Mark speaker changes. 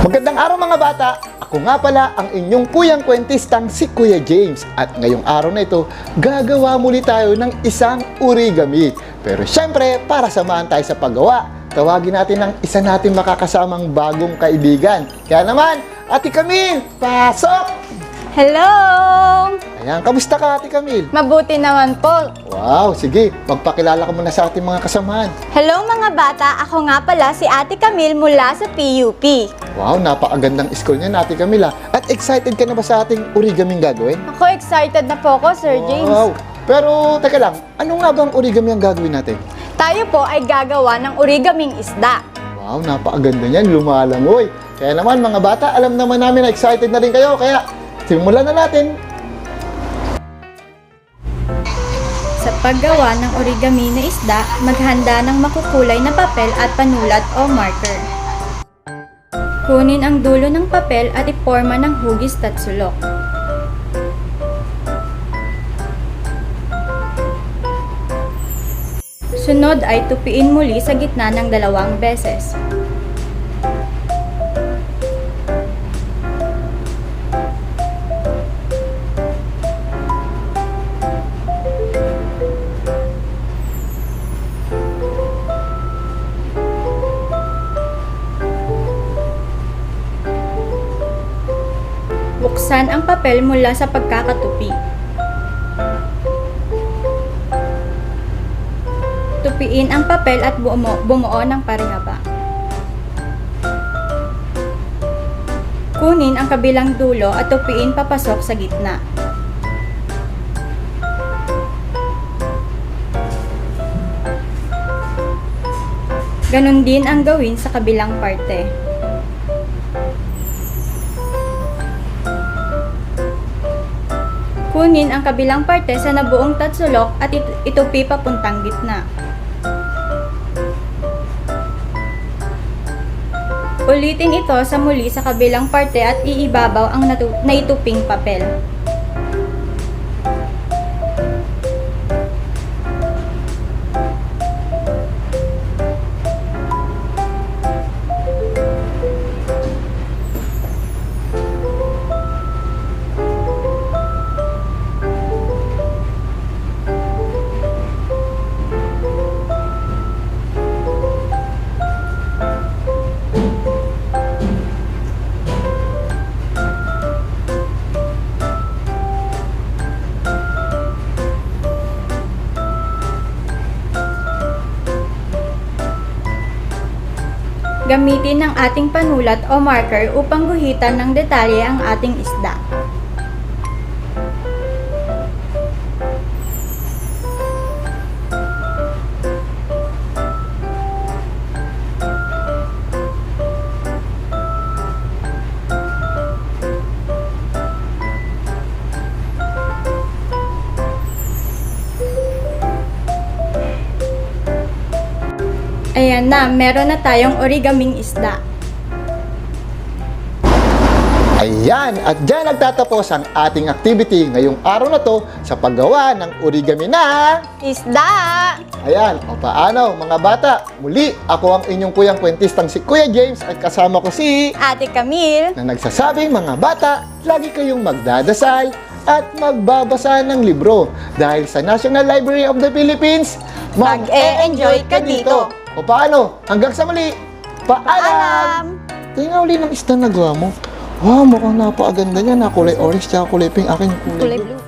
Speaker 1: Magandang araw mga bata! Ako nga pala ang inyong kuyang kwentistang si Kuya James. At ngayong araw na ito, gagawa muli tayo ng isang origami. Pero syempre, para samahan tayo sa paggawa, tawagin natin ang isa natin makakasamang bagong kaibigan. Kaya naman, Ate Camille, pasok!
Speaker 2: Hello!
Speaker 1: Ayan, kamusta ka Ate Camille?
Speaker 2: Mabuti naman po.
Speaker 1: Wow, sige, magpakilala ka muna sa ating mga kasamahan.
Speaker 2: Hello mga bata, ako nga pala si Ate Camille mula sa PUP.
Speaker 1: Wow, napakagandang school niya Ate Camille. ah. At excited ka na ba sa ating origaming gagawin?
Speaker 2: Ako excited na po ko, Sir James.
Speaker 1: Wow. Pero, teka lang, ano nga bang origami ang gagawin natin?
Speaker 2: Tayo po ay gagawa ng origaming isda.
Speaker 1: Wow, napakaganda niyan, lumalangoy. Kaya naman mga bata, alam naman namin na excited na rin kayo, kaya simulan na natin.
Speaker 2: Paggawa ng origami na isda, maghanda ng makukulay na papel at panulat o marker. Kunin ang dulo ng papel at iporma ng hugis at sulok. Sunod ay tupiin muli sa gitna ng dalawang beses. Buksan ang papel mula sa pagkakatupi. Tupiin ang papel at bumuo, bumuo ng parehaba. Kunin ang kabilang dulo at tupiin papasok sa gitna. Ganon din ang gawin sa kabilang parte. Kunin ang kabilang parte sa nabuong tatsulok at it- itupi papuntang gitna. Ulitin ito sa muli sa kabilang parte at iibabaw ang naituping papel. Gamitin ang ating panulat o marker upang guhitan ng detalye ang ating isda. Ayan na, meron na tayong origaming isda.
Speaker 1: Ayan, at dyan nagtatapos ang ating activity ngayong araw na to sa paggawa ng origami na...
Speaker 2: Isda!
Speaker 1: Ayan, o paano mga bata? Muli, ako ang inyong kuyang kwentistang si Kuya James at kasama ko si...
Speaker 2: Ate Camille!
Speaker 1: na nagsasabing mga bata, lagi kayong magdadasal at magbabasa ng libro dahil sa National Library of the Philippines,
Speaker 2: Mag-e-enjoy ka dito.
Speaker 1: O paano? Hanggang sa muli, paalam!
Speaker 2: Paalam!
Speaker 1: Tingnan uli ng isda na gawa mo. Wow, mukhang napakaganda niya na kulay orange tsaka kulay pink. Akin kulay
Speaker 2: Kulay
Speaker 1: blue.
Speaker 2: blue.